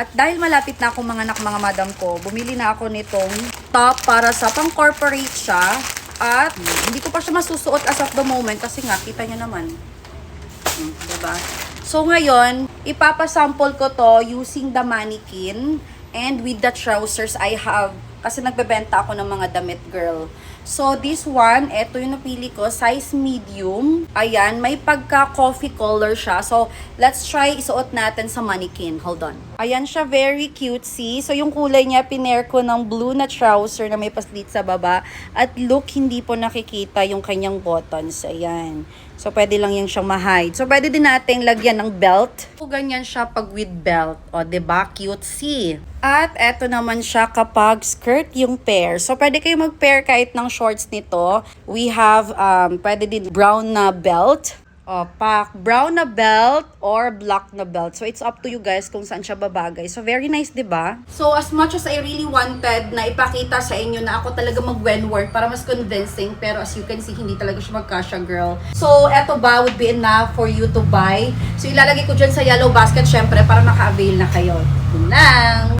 At dahil malapit na ako mga anak mga madam ko, bumili na ako nitong top para sa pang corporate siya. At hindi ko pa siya masusuot as of the moment kasi nga, kita nyo naman. Hmm, diba? So ngayon, ipapasample ko to using the mannequin and with the trousers I have kasi nagbebenta ako ng mga damit girl. So this one, eto yung napili ko, size medium. Ayan, may pagka coffee color siya. So let's try isuot natin sa mannequin. Hold on. Ayan siya, very cutesy. So yung kulay niya, pinair ko ng blue na trouser na may paslit sa baba. At look, hindi po nakikita yung kanyang buttons. Ayan. So, pwede lang yung siyang ma-hide. So, pwede din nating lagyan ng belt. Ganyan siya pag with belt. O, ba Cutesy. At eto naman siya kapag skirt yung pair. So, pwede kayo mag-pair kahit ng shorts nito. We have, um, pwede din brown na belt. O, pak, brown na belt or black na belt. So, it's up to you guys kung saan siya babagay. So, very nice, 'di ba? So, as much as I really wanted na ipakita sa inyo na ako talaga mag-Wenworth para mas convincing, pero as you can see, hindi talaga siya magkasya, girl. So, eto ba would be enough for you to buy? So, ilalagay ko dyan sa yellow basket, syempre, para maka-avail na kayo. Yun!